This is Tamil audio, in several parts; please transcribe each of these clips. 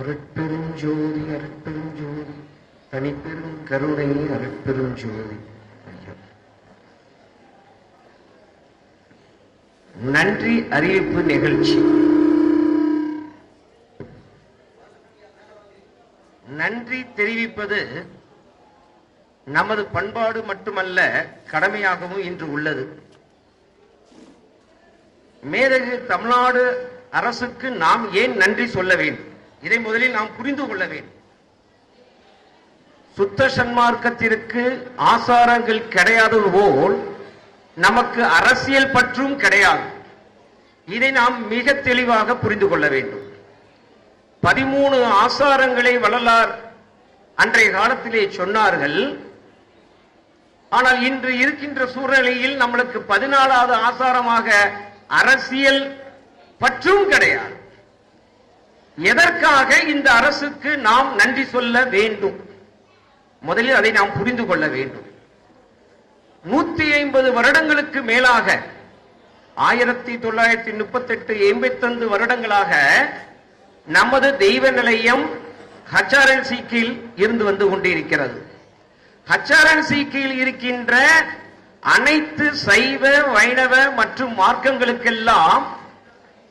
அருட்பெரும் ஜோதி அருட்பெரும் ஜோதி தனிப்பெரும் கருணை அருட்பெரும் ஜோதி நன்றி அறிவிப்பு நிகழ்ச்சி. நன்றி தெரிவிப்பது நமது பண்பாடு மட்டுமல்ல கடமையாகவும் இன்று உள்ளது. மேதகு தமிழ்நாடு அரசுக்கு நாம் ஏன் நன்றி சொல்ல வேண்டும்? இதை முதலில் நாம் புரிந்து கொள்ள வேண்டும். சுத்த சன்மார்க்கத்திற்கு ஆசாரங்கள் கிடையாதது போல் நமக்கு அரசியல் பற்றும் கிடையாது. இதை நாம் மிக தெளிவாக புரிந்து கொள்ள வேண்டும். பதிமூணு ஆசாரங்களை வள்ளலார் அன்றைய காலத்திலே சொன்னார்கள். ஆனால் இன்று இருக்கின்ற சூழ்நிலையில் நம்மளுக்கு பதினாலாவது ஆசாரமாக அரசியல் பற்றும் கிடையாது. எதற்காக இந்த அரசுக்கு நாம் நன்றி சொல்ல வேண்டும்? முதலில் அதை நாம் புரிந்து கொள்ள வேண்டும். நூத்தி ஐம்பது வருடங்களுக்கு மேலாக ஆயிரத்தி தொள்ளாயிரத்தி முப்பத்தி எட்டு எண்பத்தைந்து வருடங்களாக நமது தெய்வ நிலையம் ஹச்ஆர்என்சி கீழ் இருந்து வந்து கொண்டிருக்கிறது. ஹச்ஆர்என்சி கீழ் இருக்கின்ற அனைத்து சைவ வைணவ மற்றும் மார்க்கங்களுக்கெல்லாம்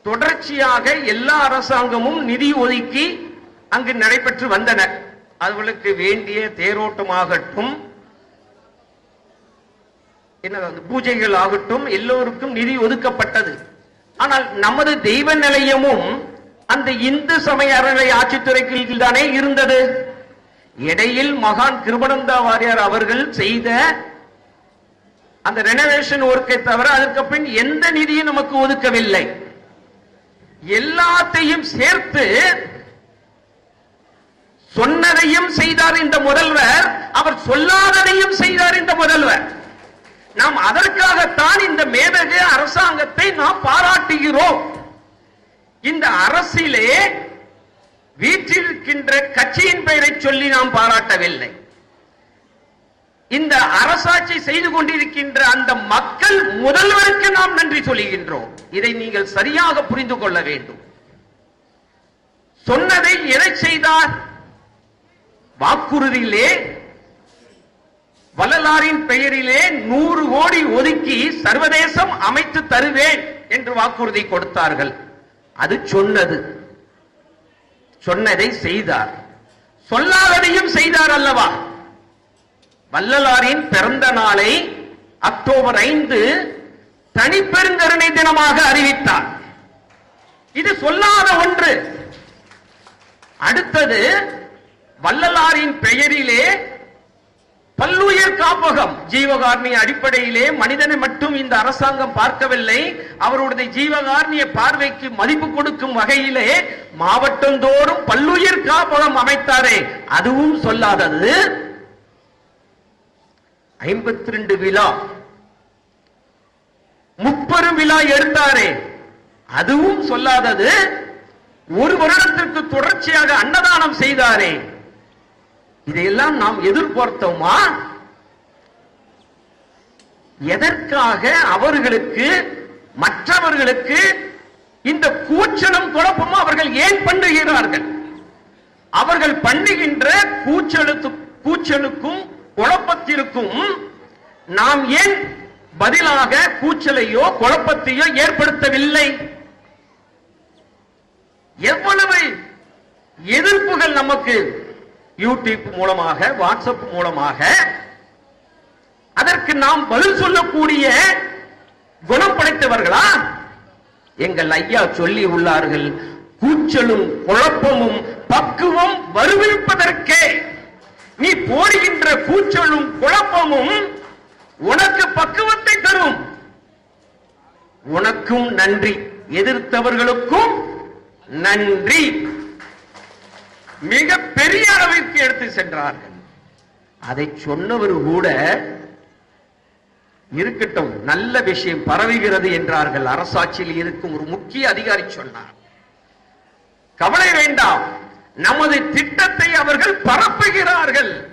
தொடர்ச்சியாக எல்லா அரசாங்கமும் நிதி ஒதுக்கி அங்கு நடைபெற்று வந்தன. அவர்களுக்கு வேண்டிய தேரோட்டமாகட்டும் என்ன பூஜைகள் ஆகட்டும் எல்லோருக்கும் நிதி ஒதுக்கப்பட்டது. ஆனால் நமது தெய்வ நிலையமும் அந்த இந்து சமய அறநிலை ஆட்சித்துறைக்கு தானே இருந்தது. இடையில் மகான் கிருபனந்தா வாரியார் அவர்கள் செய்த அந்த ரெனோவேஷன் ஒர்க்கை தவிர அதற்கு பின் எந்த நிதியும் நமக்கு ஒதுக்கவில்லை. எல்லாத்தையும் சேர்த்து சொன்னதையும் செய்தார் இந்த முதல்வர். அவர் சொல்லாததையும் செய்தார் இந்த முதல்வர். நாம் அதற்காகத்தான் இந்த மேதகு அரசாங்கத்தை நாம் பாராட்டுகிறோம். இந்த அரசிலே வீற்றிருக்கின்ற கட்சியின் பெயரை சொல்லி நாம் பாராட்டவில்லை. இந்த அரசாட்சி செய்து கொண்டிருக்கின்ற அந்த மக்கள் முதல்வருக்கு நாம் நன்றி சொல்லுகின்றோம் இதை நீங்கள் சரியாக புரிந்து கொள்ள வேண்டும். சொன்னதை எதை செய்தார்? வாக்குறுதியிலே வள்ளலாரின் பெயரிலே நூறு கோடி ஒதுக்கி சர்வதேசம் அமைத்து தருவேன் என்று வாக்குறுதி கொடுத்தார்கள். அது சொன்னது. சொன்னதை செய்தார். சொல்லாததையும் செய்தார் அல்லவா? வள்ளலாரின் பிறந்த நாளை அக்டோபர் ஐந்து தனிப்பெருங்கருணை தினமாக அறிவித்தார். இது சொல்லாத ஒன்று. அடுத்தது வள்ளலாரின் பெயரிலே பல்லுயிர் காப்பகம். ஜீவகாரணிய அடிப்படையிலே மனிதனை மட்டும் இந்த அரசாங்கம் பார்க்கவில்லை. அவருடைய ஜீவகாரணிய பார்வைக்கு மதிப்பு கொடுக்கும் வகையிலே மாவட்டந்தோறும் பல்லுயிர் காப்பகம் அமைத்தாரே. அதுவும் சொல்லாதது. ஐம்பத்தி ரெண்டு விழா. முப்பெரும் விழா எடுத்தாரே. அதுவும் சொல்லாதது ஒரு வருடத்திற்கு தொடர்ச்சியாக அன்னதானம் செய்தாரே. இதையெல்லாம் நாம் எதிர்பார்த்தோமா? எதற்காக அவர்களுக்கு மற்றவர்களுக்கு இந்த கூச்சலும் குழப்பமும் அவர்கள் ஏன் பண்ணுகிறார்கள்? அவர்கள் பண்ணுகின்ற கூச்சலுக்கு கூச்சலுக்கும் குழப்பத்திற்கும் நாம் ஏன் பதிலாக கூச்சலையோ குழப்பத்தையோ ஏற்படுத்தவில்லை? எவ்வளவு எதிர்ப்புகள் நமக்கு யூடியூப் மூலமாக வாட்ஸ்அப் மூலமாக அதற்கு நாம் பதில் சொல்லக்கூடிய குணம் படைத்தவர்களா? எங்கள் ஐயா சொல்லி உள்ளார்கள் கூச்சலும் குழப்பமும் பக்குவம் வருவிப்பதற்கே. நீ போடுகின்ற கூச்சலும் குழப்பமும் உனக்கு பக்குவத்தை தரும். உனக்கும் நன்றி. எதிர்த்தவர்களுக்கும் நன்றி. மிக பெரிய அளவிற்கு எடுத்து சென்றார்கள். அதை சொன்னவர் கூட இருக்கட்டும் நல்ல விஷயம் பரவுகிறது என்றார்கள். அரசாட்சியில் இருக்கும் ஒரு முக்கிய அதிகாரி சொன்னார். கவலை வேண்டாம். நமது திட்டத்தை அவர்கள் பரப்புகிறார்கள்.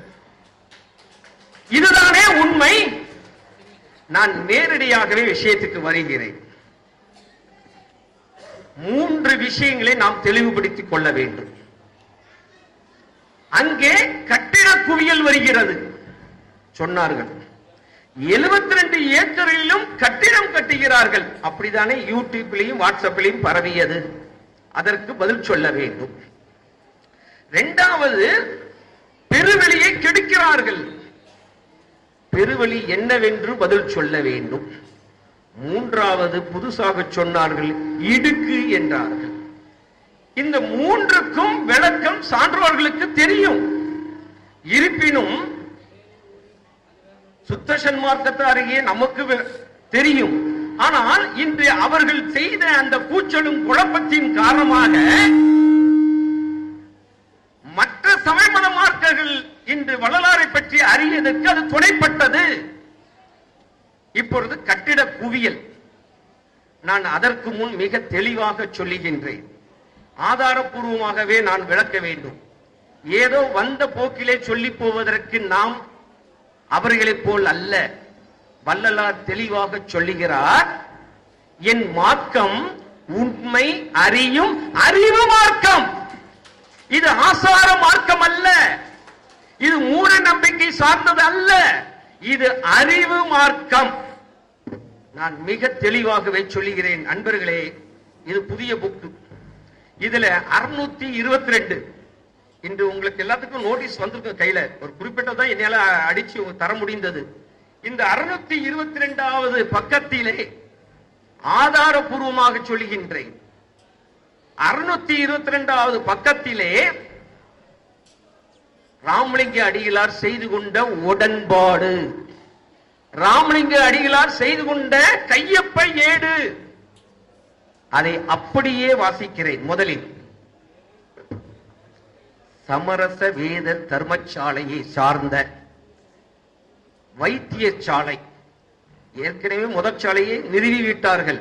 இதுதானே உண்மை? நான் நேரடியாகவே விஷயத்துக்கு வருகிறேன். மூன்று விஷயங்களை நாம் தெளிவுபடுத்திக் கொள்ள வேண்டும். அங்கே கட்டிட குவியல் வருகிறது. சொன்னார்கள். எழுபத்தி ரெண்டு ஏக்கரிலும் கட்டிடம் கட்டுகிறார்கள். அப்படித்தானே யூடியூப்லையும் வாட்ஸ்அப்லையும் பரவியது. அதற்கு பதில் சொல்ல வேண்டும். இரண்டாவது பெருவெளியை கெடுக்கிறார்கள். பெருவெளி என்னவென்று பதில் சொல்ல வேண்டும். மூன்றாவது புதுசாக சொன்னார்கள் இடுக்கு என்றார்கள். இந்த மூன்றுக்கும் விளக்கம் சான்றோர்களுக்கு தெரியும். இருப்பினும் சுத்த அருகே நமக்கு தெரியும். ஆனால் இன்று அவர்கள் செய்த அந்த கூச்சலும் குழப்பத்தின் காரணமாக மற்ற சமயமத மார்க்கர்கள் இன்று வள்ளலாரை பற்றி அறியதற்கு அது துணைப்பட்டது. இப்பொழுது கட்டிட குவியல். நான் அதற்கு முன் மிக தெளிவாக சொல்லுகின்றேன். ஆதாரப்பூர்வமாகவே நான் விளக்க வேண்டும். ஏதோ வந்த போக்கிலே சொல்லி போவதற்கு நாம் அவர்களைப் போல் அல்ல. வள்ளலார் தெளிவாக சொல்லுகிறார் என் மார்க்கம் உண்மை அறியும் அறிவு மார்க்கம். இது ஆசார மார்க்கம் அல்ல இது மூட நம்பிக்கை சார்ந்தது அல்ல. இது அறிவு மார்க்கம். நான் மிக தெளிவாகவே சொல்லுகிறேன் அன்பர்களே இது புதிய புக்கு இதுல அறுநூத்தி இருபத்தி ரெண்டு இன்று உங்களுக்கு எல்லாத்துக்கும் நோட்டீஸ் வந்திருக்கும் கையில. ஒரு குறிப்பிட்டதான் என்னால அடிச்சு தர முடிந்தது. இந்த அறுநூத்தி இருபத்தி ரெண்டாவது பக்கத்திலே ஆதாரபூர்வமாக சொல்லுகின்றேன். அறுநூத்தி இருபத்தி ரெண்டாவது பக்கத்திலே ராமலிங்க அடிகளார் செய்து கொண்ட உடன்பாடு. ராமலிங்க அடிகளார் செய்து கொண்ட கையப்ப ஏடு. அதை அப்படியே வாசிக்கிறேன் முதலில். சமரச வேத தர்மசாலையை சார்ந்த வைத்திய சாலை ஏற்கனவே முதற்சாலையை நிறுவிவிட்டார்கள்.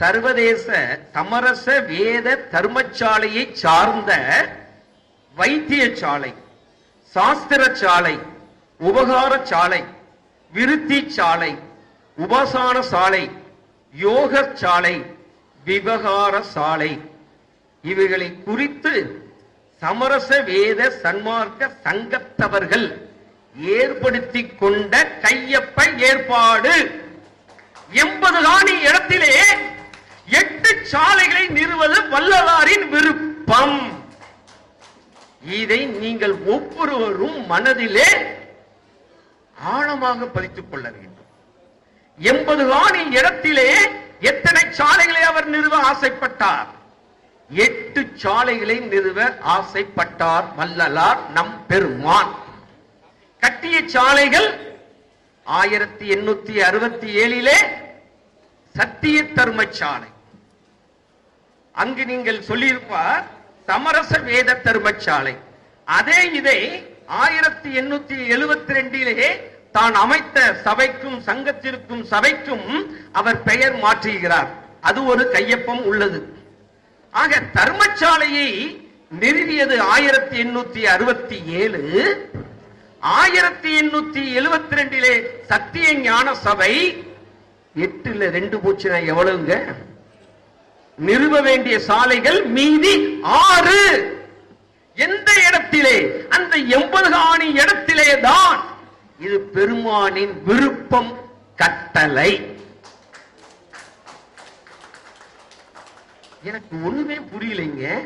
சர்வதேச சமரச வேத தர்மசாலையை சார்ந்த வைத்தியசாலை சாஸ்திர சாலை உபகார சாலை விருத்தி சாலை உபசான சாலை யோக சாலை விவகார சாலை இவைகளை குறித்து சமரச வேத சன்மார்க்க சங்கத்தவர்கள் ஏற்படுத்தி கொண்ட கையப்ப ஏற்பாடு. எண்பது காணி இடத்திலே எட்டு சாலைகளை நிறுவது வல்லலாரின் விருப்பம். இதை நீங்கள் ஒவ்வொருவரும் மனதிலே ஆழமாக பதித்துக் கொள்ள வேண்டும். எண்பது காணி இடத்திலே எத்தனை சாலைகளை அவர் நிறுவ ஆசைப்பட்டார்? எட்டு சாலைகளை நிறுவ ஆசைப்பட்டார் வல்லலார் நம் பெருமான். கட்டிய சாலைகள் ஆயிரத்தி எண்ணூத்தி அறுபத்தி ஏழிலே சத்திய தர்மசாலை அங்கு நீங்கள் சொல்லியிருப்பார் சமரச வேத தர்மசாலை அதே இதை ஆயிரத்தி எண்ணூத்தி எழுபத்தி ரெண்டிலே தான் அமைத்த சபைக்கும் சங்கத்திற்கும் சபைக்கும் அவர் பெயர் மாற்றுகிறார். அது ஒரு கையொப்பம் உள்ளது. ஆக தர்மசாலையை நிறுவியது ஆயிரத்தி எண்ணூத்தி அறுபத்தி ஏழு. ஆயிரத்தி எண்ணூத்தி எழுபத்தி ரெண்டிலே சத்திய ஞான சபை எட்டுல ரெண்டு போச்சுனா எவ்வளவுங்க? நிறுவ வேண்டிய சாலைகள் மீதி ஆறு. எந்த இடத்திலே? அந்த எண்பது காணி இடத்திலே தான் இது பெருமானின் விருப்பம் கட்டளை. எனக்கு ஒண்ணுமே புரியலைங்க.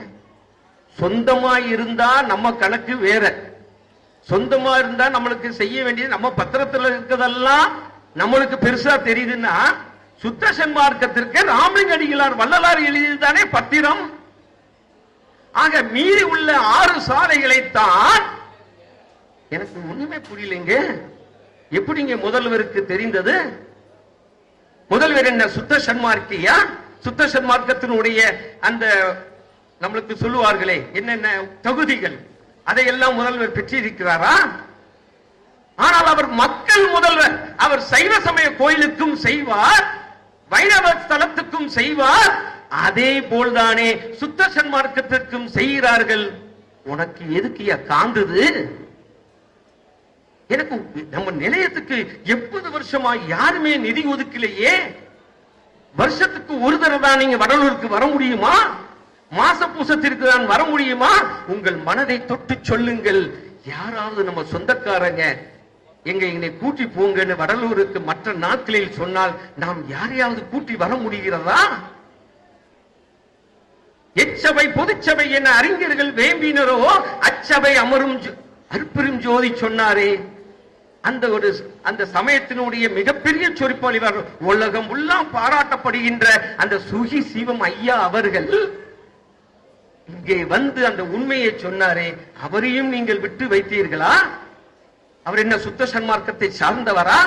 சொந்தமா இருந்தா நம்ம கணக்கு வேற. சொந்தமா இருந்தா நம்மளுக்கு செய்ய வேண்டியது நம்ம பத்திரத்துல இருக்கிறதெல்லாம் நம்மளுக்கு பெருசா தெரியுதுன்னா சுத்த சன்மார்க்கத்திற்கு ராமலிங்க அடிகளார் வள்ளலார் எழுதியதுதானே பத்திரம்? ஆக மீறி உள்ள ஆறு சாலைகளைத்தான் எனக்கு ஒண்ணுமே புரியலைங்க. எப்படிங்க முதல்வருக்கு தெரிந்தது? முதல்வர் என்ன சுத்த சன்மார்க்கியா? சுத்த சன்மார்க்கத்தினுடைய அந்த நம்மளுக்கு சொல்லுவார்களே என்னென்ன தகுதிகள்? அதையெல்லாம் முதல்வர் பெற்றிருக்கிறாரா? ஆனால் அவர் மக்கள் முதல்வர் அவர் சைவ சமய கோயிலுக்கும் செய்வார். வைணவ ஸ்தலத்துக்கும் செய்வார். அதே போல்தானே சுத்த சன்மார்க்கத்திற்கும் செய்கிறார்கள். உனக்கு எதுக்குயா காந்தது? எனக்கு நம்ம நிலையத்துக்கு எண்பது வருஷமா யாருமே நிதி ஒதுக்கலையே. வருஷத்துக்கு ஒரு தடவை தான் நீங்க வடலூருக்கு வர முடியுமா? மாச பூசத்திற்கு தான் வர முடியுமா? உங்கள் மனதை தொட்டு சொல்லுங்கள். யாராவது நம்ம சொந்தக்காரங்க எங்க எங்களை கூட்டி போங்கன்னு வடலூருக்கு மற்ற நாட்களில் சொன்னால் நாம் யாரையாவது கூட்டி வர முடிகிறதா? எச்சபை பொதுச்சபை என அறிஞர்கள் வேம்பினரோ அச்சபை அமரும் அற்பெரும் ஜோதி சொன்னாரே. அந்த ஒரு அந்த சமயத்தினுடைய மிகப்பெரிய சொற்பொழிவர் உலகம் எல்லாம் பாராட்டப்படுகின்ற அந்த சுகி சிவம் ஐயா அவர்கள். இங்கே வந்து அந்த உண்மையை சொன்னாரே அவரையும் நீங்கள் விட்டு வைத்தீர்களா? அவர் என்ன சுத்த சன்மார்க்கத்தை சார்ந்தவரா?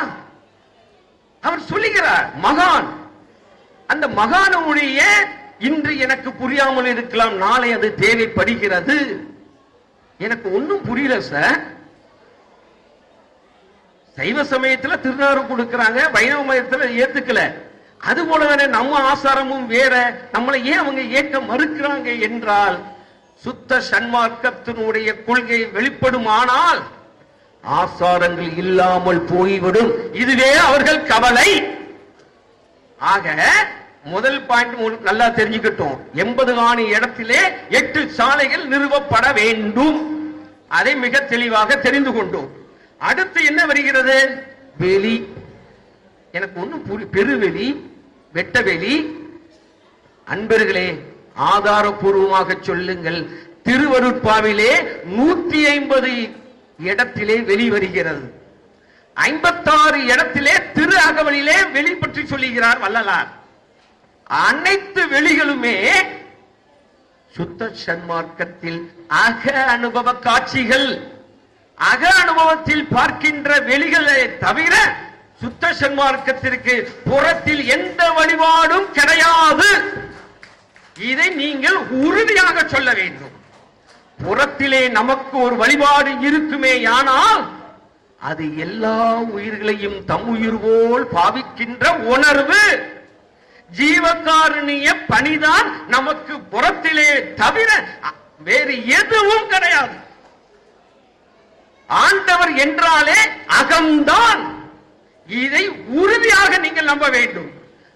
அவர் சொல்லுகிறார் மகான். அந்த மகானுடைய இன்று எனக்கு புரியாமல் இருக்கலாம் நாளை அது தேவைப்படுகிறது. எனக்கு ஒன்னும் புரியல சார். சைவ சமயத்துல திருநாறு கொடுக்கிறாங்க வைணவ மயத்துல ஏத்துக்கல. அது போலவே நம்ம ஆசாரமும் வேற. நம்மளை ஏன் அவங்க ஏற்க மறுக்கிறாங்க என்றால் சுத்த சன்மார்க்கத்தினுடைய கொள்கை வெளிப்படுமானால் ஆசாரங்கள் இல்லாமல் போய்விடும். இதுவே அவர்கள் கவலை. ஆக முதல் பாயிண்ட் நல்லா தெரிஞ்சுக்கிட்டோம். எண்பது ஆணி இடத்திலே எட்டு சாலைகள் நிறுவப்பட வேண்டும். அதை மிக தெளிவாக தெரிந்து கொண்டோம். அடுத்து என்ன வருகிறது? வெளி. எனக்கு ஒண்ணும் புரி பெருவெளி வெட்டவெளி. அன்பர்களே ஆதாரபூர்வமாக சொல்லுங்கள். திருவருட்பாவிலே நூத்தி ஐம்பது இடத்திலே வெளி வருகிறது ஐம்பத்தாறு இடத்திலே திரு அகவலிலே வெளி பற்றி சொல்லுகிறார் வள்ளலார். அனைத்து வெளிகளுமே சுத்த சன்மார்க்கத்தில் அக அனுபவ காட்சிகள் அக அனுபவத்தில் பார்க்கின்ற வெளிகளை தவிர சுத்த சன்மார்க்கத்திற்கு புறத்தில் எந்த வழிபாடும் கிடையாது. இதை நீங்கள் உறுதியாக சொல்ல வேண்டும். புறத்திலே நமக்கு ஒரு வழிபாடு இருக்குமே ஆனால் அது எல்லா உயிர்களையும் தம் உயிர் போல் பாவிக்கின்ற உணர்வு. ஜீவகாருணிய பணிதான் நமக்கு புறத்திலே தவிர வேறு எதுவும் கிடையாது. ஆண்டவர் என்றாலே அகம்தான். இதை உறுதியாக நீங்கள் நம்ப வேண்டும்.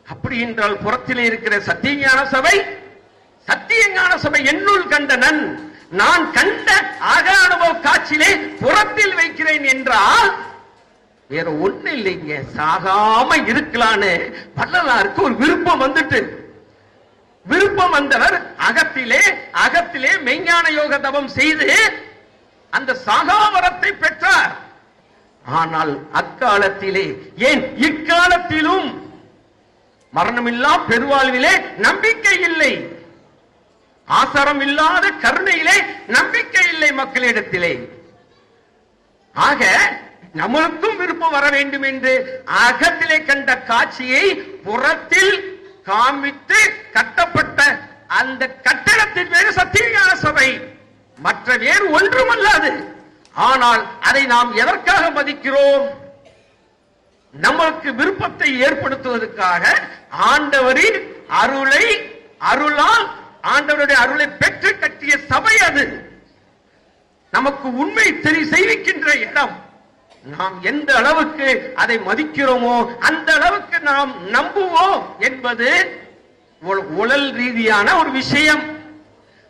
அப்படி என்றால் புறத்திலே இருக்கிற சத்தியஞான சபை சத்தியஞான சபை என்னுள் கண்டனன் நான் கண்ட அக அனுபவ காட்சியிலே புறத்தில் வைக்கிறேன் என்றால் வேற ஒண்ணு இல்லைங்க. சாகாம இருக்கலான்னு வள்ளலாருக்கு ஒரு விருப்பம் வந்துட்டு. விருப்பம் வந்தவர் அகத்திலே அகத்திலே மெய்ஞான யோக தவம் செய்து அந்த சாகாவரத்தை பெற்றார். ஆனால் அக்காலத்திலே ஏன் இக்காலத்திலும் மரணமில்லா பெருவாழ்விலே நம்பிக்கை இல்லை. ஆசாரம் இல்லாத கருணையிலே நம்பிக்கை இல்லை மக்களிடத்திலே. ஆக நம்மளுக்கும் விருப்பம் வர வேண்டும் என்று அகத்திலே கண்ட காட்சியை புறத்தில் காமித்து கட்டப்பட்ட அந்த கட்டடத்தின் பேரு சத்தியஞான சபை. மற்ற வேறு ஒன்றுமல்லாது. ஆனால் அதை நாம் எதற்காக மதிக்கிறோம்? நமக்கு விருப்பத்தை ஏற்படுத்துவதற்காக ஆண்டவரின் அருளை அருளால் ஆண்டவருடைய அருளை பெற்று கட்டிய சபை அது. நமக்கு உண்மை தெரி செய்விக்கின்ற இடம். நாம் எந்த அளவுக்கு அதை மதிக்கிறோமோ அந்த அளவுக்கு நாம் நம்புவோம் என்பது உழல் உடல் ரீதியான ஒரு விஷயம்.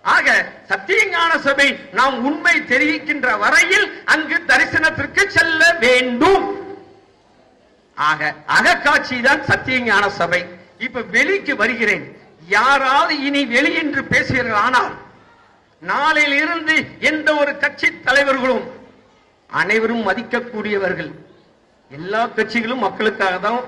ஆக சத்தியஞான சபை நாம் உண்மை தெரிவிக்கின்ற வரையில் அங்கு தரிசனத்திற்கு செல்ல வேண்டும். ஆக அகக்காட்சி தான் சத்தியஞான சபை. இப்ப வெளிக்கு வருகிறேன். யாராவது இனி வெளியென்று என்று பேசுகிறார்கள் ஆனால் நாளையில் இருந்து எந்த ஒரு கட்சி தலைவர்களும் அனைவரும் மதிக்கக்கூடியவர்கள். எல்லா கட்சிகளும் மக்களுக்காக தான்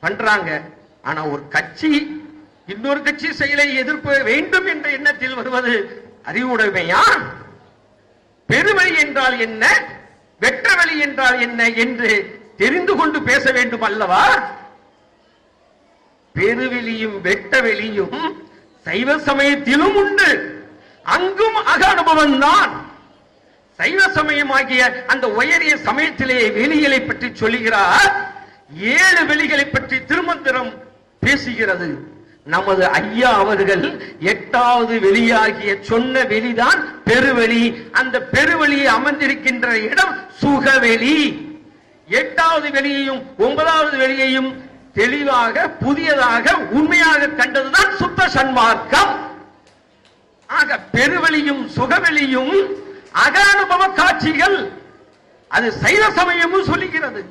பண்றாங்க. ஆனா ஒரு கட்சி இன்னொரு கட்சி செயலை எதிர்க்க வேண்டும் என்ற எண்ணத்தில் வருவது அறிவுடைமையா? பெருமை என்றால் என்ன? வெற்றவழி என்றால் என்ன என்று தெரிந்து கொண்டு பேச வேண்டும் அல்லவா? பெருவெளியும் வெட்ட வெளியும் சைவ சமயத்திலும் உண்டு. அங்கும் அக அனுபவம் தான். சைவ சமயமாகிய அந்த உயரிய சமயத்திலேயே வெளிகளை பற்றி சொல்லுகிறார். ஏழு வெளிகளை பற்றி திருமந்திரம் பேசுகிறது. நமது ஐயா அவர்கள் எட்டாவது வெளியாகிய சொன்ன வெளிதான் பெருவெளி. அந்த பெருவெளியை அமர்ந்திருக்கின்ற இடம் சுகவெளி. எட்டாவது வெளியையும் ஒன்பதாவது வெளியையும் தெளிவாக புதியதாக உண்மையாக கண்டதுதான் சுத்த சன்மார்க்கம். ஆக பெருவெளியும் சுகவெளியும் அக அனுபவ காட்சிகள் அது சைவ சமயமும் சொல்லுகிறது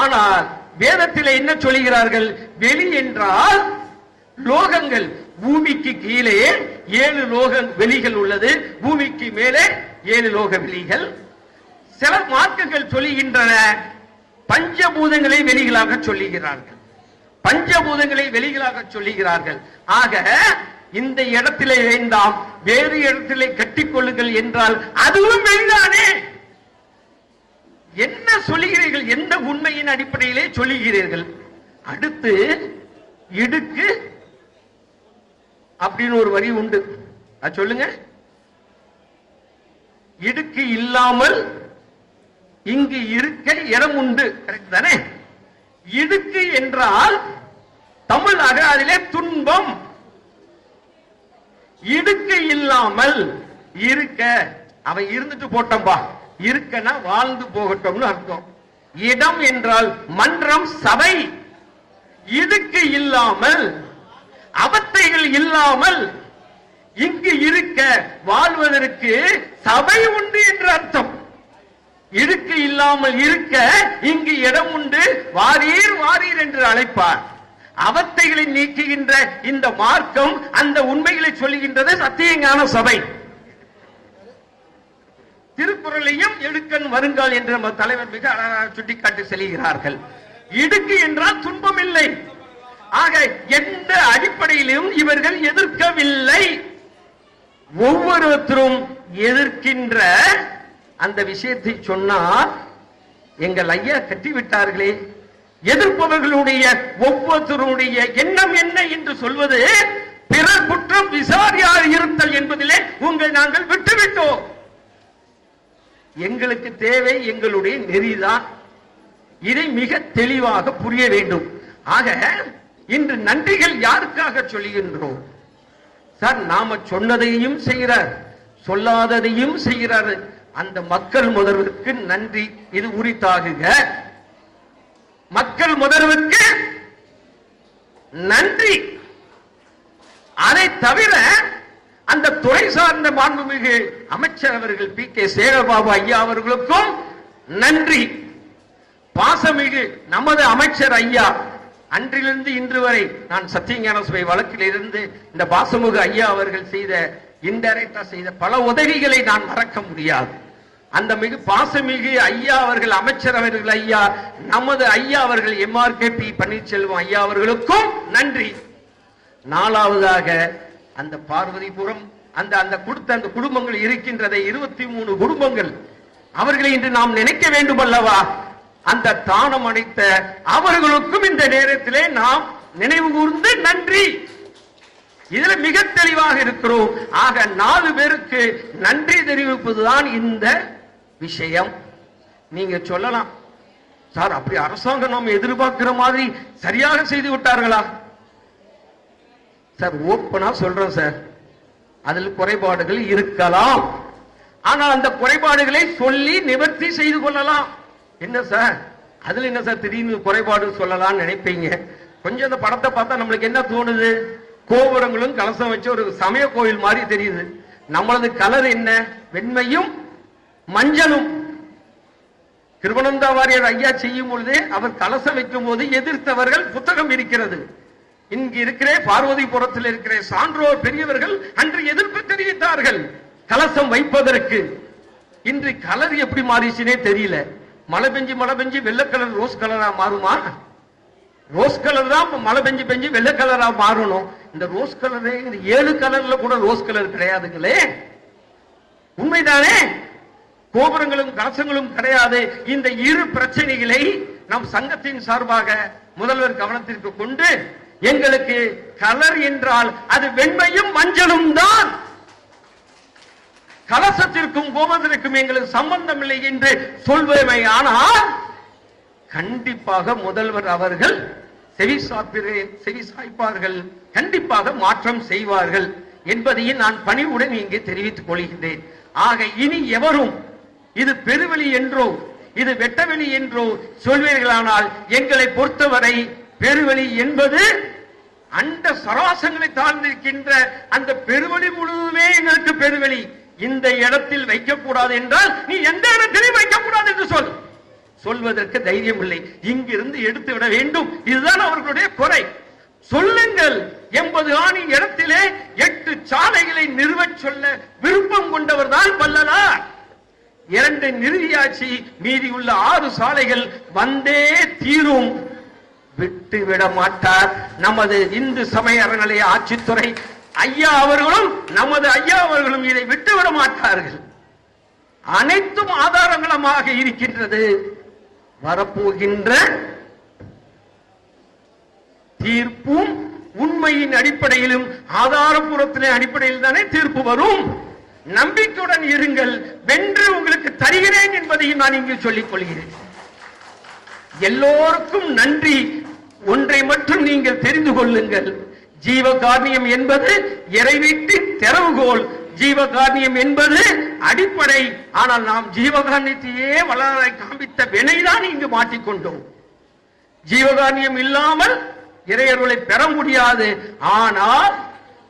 ஆனால் வேதத்தில் என்ன சொல்லுகிறார்கள்? வெளி என்றால் லோகங்கள் பூமிக்கு கீழே ஏழு லோக வெளிகள் உள்ளது. பூமிக்கு மேலே ஏழு லோக வெளிகள். சில மார்க்கங்கள் சொல்லுகின்றன பஞ்சபூதங்களை வெளிகளாக சொல்லுகிறார்கள். பஞ்சபூதங்களை வெளிகளாக சொல்லுகிறார்கள். ஆக இந்த இடத்திலே வேண்டாம் வேறு இடத்திலே கட்டிக்கொள்ளுங்கள் என்றால் அதுவும் வெளிதானே? என்ன சொல்லுகிறீர்கள்? எந்த உண்மையின் அடிப்படையிலே சொல்லுகிறீர்கள்? அடுத்து இடுக்கு அப்படின்னு ஒரு வரி உண்டு. சொல்லுங்க. இடுக்கு இல்லாமல் இங்கு இருக்க இடம் உண்டு. கரெக்ட் தானே? இடுக்கு என்றால் தமிழ் அதிலே துன்பம். இடுக்கு இல்லாமல் இருக்க. அவன் இருந்துட்டு போட்டம்பா. இருக்கனா வாழ்ந்து போகட்டும்னு அர்த்தம். இடம் என்றால் மன்றம் சபை. இடுக்கு இல்லாமல் அவத்தைகள் இல்லாமல் இங்கு இருக்க வாழ்வதற்கு சபை உண்டு என்று அர்த்தம். இடுக்கு இல்லாமல் இருக்க இங்கு இடம் உண்டு. வாரீர் வாரீர் என்று அழைப்பார். அவத்தைகளை நீக்குகின்ற இந்த மார்க்கம் அந்த உண்மைகளை சொல்லுகின்றது சத்தியஞான சபை. திருக்குறளையும் எடுக்கன் வருங்கால் என்று நம்ம தலைவர் மிக அழகாக சுட்டிக்காட்டி செல்கிறார்கள். இடுக்கு என்றால் துன்பம் இல்லை ஆக எந்த அடிப்படையிலும் இவர்கள் எதிர்க்கவில்லை. ஒவ்வொருத்தரும் எதிர்க்கின்ற அந்த விஷயத்தை சொன்னால் எங்கள் ஐயா கட்டிவிட்டார்களே. எதிர்ப்பவர்களுடைய ஒவ்வொருத்தருடைய எண்ணம் என்ன என்று சொல்வது பிறர் குற்றம் விசாரியார் இருத்தல் என்பதிலே உங்கள் நாங்கள் விட்டுவிட்டோம். எங்களுக்கு தேவை எங்களுடைய நெறிதான். இதை மிக தெளிவாக புரிய வேண்டும். ஆக இன்று நன்றிகள் யாருக்காக சொல்லுகின்றோம் சார் நாம சொன்னதையும் செய்கிறார் சொல்லாததையும் செய்கிறார். அந்த மக்கள் முதல்வருக்கு நன்றி. இது உரித்தாகுக. மக்கள் முதல்வருக்கு நன்றி. அதை தவிர அந்த துறை சார்ந்த மாண்புமிகு அமைச்சர் அவர்கள் பி. கே. சேகர்பாபு ஐயா அவர்களுக்கும் நன்றி. பாசமிகு நமது அமைச்சர் ஐயா அன்றிலிருந்து இன்று வரை நான் சத்தியஞான சபை வழக்கில் இருந்து இந்த பாசமுக ஐயா அவர்கள் செய்த இன்டைரக்டா செய்த பல உதவிகளை நான் மறக்க முடியாது. அந்த மிகு பாசமிகு ஐயா அவர்கள் அமைச்சர் அவர்கள் ஐயா நமது ஐயா அவர்கள் எம்ஆர் கே பி பன்னீர்செல்வம் ஐயா அவர்களுக்கும் நன்றி. நாலாவதாக அந்த பார்வதிபுரம் அந்த அந்த கொடுத்த அந்த குடும்பங்கள் இருக்கின்றதை இருபத்தி மூணு குடும்பங்கள் அவர்களை இன்று நாம் நினைக்க வேண்டும் அல்லவா? அந்த தானம் அடைத்த அவர்களுக்கும் இந்த நேரத்திலே நாம் நினைவு கூர்ந்து நன்றி. இதுல மிக தெளிவாக இருக்கிறோம். ஆக நாலு பேருக்கு நன்றி தெரிவிப்பதுதான் இந்த விஷயம். நீங்க சொல்லலாம். சார் அப்படி அரசாங்கம் நாம் எதிர்பார்க்கிற மாதிரி சரியாக செய்து விட்டார்களா? சார் ஓப்பனா சொல்றோம் சார். அதில் குறைபாடுகள் இருக்கலாம். ஆனால் அந்த குறைபாடுகளை சொல்லி நிவர்த்தி செய்து கொள்ளலாம். என்ன சார்? அதுல என்ன சார் திடீர்னு குறைபாடு சொல்லலாம்னு நினைப்பீங்க? கொஞ்சம் அந்த படத்தை பார்த்தா நம்மளுக்கு என்ன தோணுது? கோபுரங்களும் கலசம் வச்சு ஒரு சமய கோயில் மாதிரி தெரியுது. நம்மளது கலர் என்ன? வெண்மையும் மஞ்சளும். கிருபனந்தா வாரியர் ஐயா செய்யும் பொழுதே அவர் கலசம் வைக்கும் போது எதிர்த்தவர்கள் புத்தகம் இருக்கிறது. இங்கு இருக்கிற பார்வதிபுரத்தில் இருக்கிற சான்றோர் பெரியவர்கள் அன்று எதிர்ப்பு தெரிவித்தார்கள். கலசம் வைப்பதற்கு. இன்று கலர் எப்படி மாறிச்சுனே தெரியல. மழை பெஞ்சு மழை பெஞ்சு வெள்ளை கலர் ரோஸ் கலரா மாறுமா? ரோஸ் கலர் தான் மழை பெஞ்சு பெஞ்சு வெள்ளை கலரா மாறணும். இந்த ரோஸ் கலரே இந்த ஏழு கலர்ல கூட ரோஸ் கலர் கிடையாதுங்களே. உண்மைதானே? கோபுரங்களும் கலசங்களும் கிடையாது. இந்த இரு பிரச்சனைகளை நம் சங்கத்தின் சார்பாக முதல்வர் கவனத்திற்கு கொண்டு எங்களுக்கு கலர் என்றால் அது வெண்மையும் மஞ்சளும் தான். கலசத்திற்கும் கோபத்திற்கும் எங்களுக்கு சம்பந்தம் இல்லை என்று சொல்வமை. ஆனால் கண்டிப்பாக முதல்வர் அவர்கள் செவி செவி சாய்ப்பார்கள். கண்டிப்பாக மாற்றம் செய்வார்கள் என்பதையும் நான் பணிவுடன் இங்கே தெரிவித்துக் கொள்கின்றேன். ஆக இனி எவரும் இது பெருவெளி என்றோ இது வெட்டவெளி என்றோ சொல்வீர்களானால் எங்களை பொறுத்தவரை பெருவெளி என்பது அந்த சராசங்களை தாழ்ந்திருக்கின்ற அந்த பெருவெளி முழுவதுமே எங்களுக்கு பெருவெளி. இந்த இடத்தில் வைக்கக்கூடாது என்றால் நீ எந்த இடத்திலையும் வைக்கக்கூடாது என்று சொல். சொல்வதற்கு தைரியம் இல்லை. இங்கிருந்து எடுத்து விட வேண்டும். இதுதான் அவர்களுடைய குறை. சொல்லுங்கள். எண்பது ஆணி இடத்திலே எட்டு சாலைகளை நிறுவச் சொல்ல விருப்பம் கொண்டவர் தான் வல்லலார். இரண்டு நிறுவியாச்சு மீதி உள்ள ஆறு சாலைகள் வந்தே தீரும். விட்டு விட மாட்டார் நமது இந்து சமய அறநிலைய ஆட்சித்துறை. ஐயா அவர்களும் நமது ஐயா அவர்களும் இதை விட்டு விட மாட்டார்கள். அனைத்தும் ஆதாரங்களமாக இருக்கின்றது. வரப்போகின்ற தீர்ப்பும் உண்மையின் அடிப்படையிலும் ஆதாரபூர்வத்தின் அடிப்படையில் தானே தீர்ப்பு வரும். நம்பிக்கையுடன் இருங்கள் வென்று உங்களுக்கு தருகிறேன் என்பதையும் நான் இங்கு சொல்லிக் கொள்கிறேன். எல்லோருக்கும் நன்றி. ஒன்றை மட்டும் நீங்கள் தெரிந்து கொள்ளுங்கள். ஜீவகாரணியம் என்பது இறைவீட்டின் திறவுகோல் ஜீவகாரணியம் என்பது அடிப்படை. ஆனால் நாம் ஜீவகாரணியத்தையே வளர காண்பித்த வினைதான் இங்கு மாட்டிக்கொண்டோம். ஜீவகாரணியம் இல்லாமல் இறையருளை பெற முடியாது. ஆனால்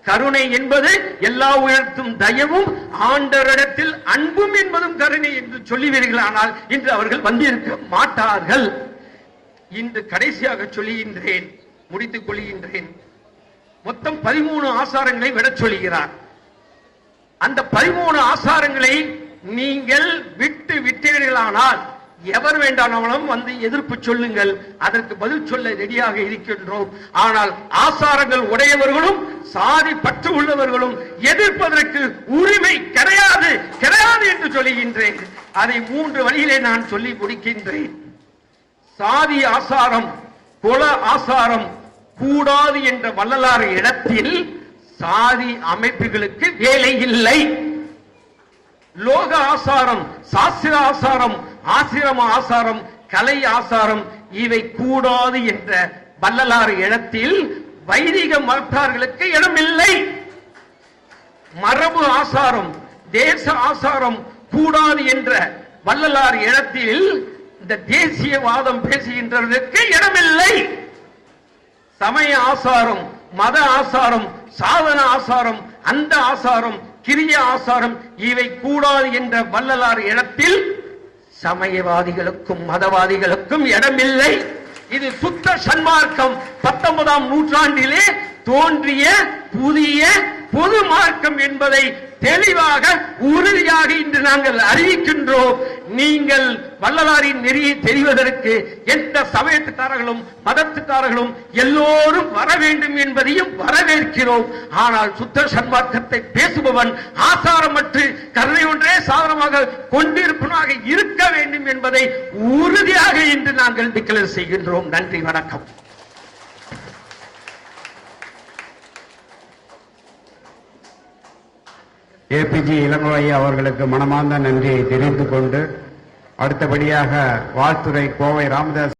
கருணை என்பது எல்லா உயர்த்தும் தயவும் ஆண்டவரிடத்தில் அன்பும் என்பதும் கருணை என்று சொல்லுவீர்கள். ஆனால் இன்று அவர்கள் வந்திருக்க மாட்டார்கள். இன்று கடைசியாக சொல்லுகின்றேன் முடித்துக் கொள்கின்றேன் மொத்தம் பதிமூணு ஆசாரங்களை விடச் சொல்கிறார் அந்த பதிமூணு ஆசாரங்களை நீங்கள் விட்டு விட்டீர்களானால் எவர் வேண்டானவனும் வந்து எதிர்ப்பு சொல்லுங்கள். அதற்கு பதில் சொல்ல ரெடியாக இருக்கின்றோம். ஆனால் ஆசாரங்கள் உடையவர்களும் சாதி பற்று உள்ளவர்களும் எதிர்ப்பதற்கு உரிமை கிடையாது கிடையாது என்று சொல்லுகின்றேன். அதை மூன்று வழியிலே நான் சொல்லி முடிக்கின்றேன். சாதி ஆசாரம் குல ஆசாரம் கூடாது என்ற வள்ளலார் இடத்தில் சாதி அமைப்புகளுக்கு வேலை இல்லை. லோக ஆசாரம் சாஸ்திர ஆசாரம் ஆசிரம ஆசாரம் கலை ஆசாரம் இவை கூடாது என்ற வள்ளலார் இடத்தில் வைதிக மதத்தார்களுக்கு இடமில்லை. மரபு ஆசாரம் தேச ஆசாரம் கூடாது என்ற வள்ளலார் இடத்தில் இந்த தேசியவாதம் பேசுகின்றதற்கு இடமில்லை. சமய ஆசாரம் மத ஆசாரம் சாதன ஆசாரம் அந்த ஆசாரம் கிரிய ஆசாரம் இவை கூடாது என்ற வள்ளலார் இடத்தில் சமயவாதிகளுக்கும் மதவாதிகளுக்கும் இடமில்லை. இது சுத்த சன்மார்க்கம். பத்தொன்பதாம் நூற்றாண்டிலே தோன்றிய புதிய பொது மார்க்கம் என்பதை தெளிவாக உறுதியாக இன்று நாங்கள் அறிவிக்கின்றோம். நீங்கள் வள்ளலாரின் நெறியை தெரிவதற்கு எந்த சமயத்துக்காரர்களும் மதத்துக்காரர்களும் எல்லோரும் வர வேண்டும் என்பதையும் வரவேற்கிறோம். ஆனால் சுத்த சன்மார்க்கத்தை பேசுபவன் ஆசாரமற்று கருணை ஒன்றே சாதனமாக கொண்டிருப்பனாக இருக்க வேண்டும் என்பதை உறுதியாக இன்று நாங்கள் டிக்ளேர் செய்கின்றோம். நன்றி வணக்கம். ஏபிஜி இளங்கோவை அவர்களுக்கு மனமார்ந்த நன்றியை தெரிவித்துக் கொண்டு அடுத்தபடியாக வாழ்த்துறை கோவை ராமதாஸ்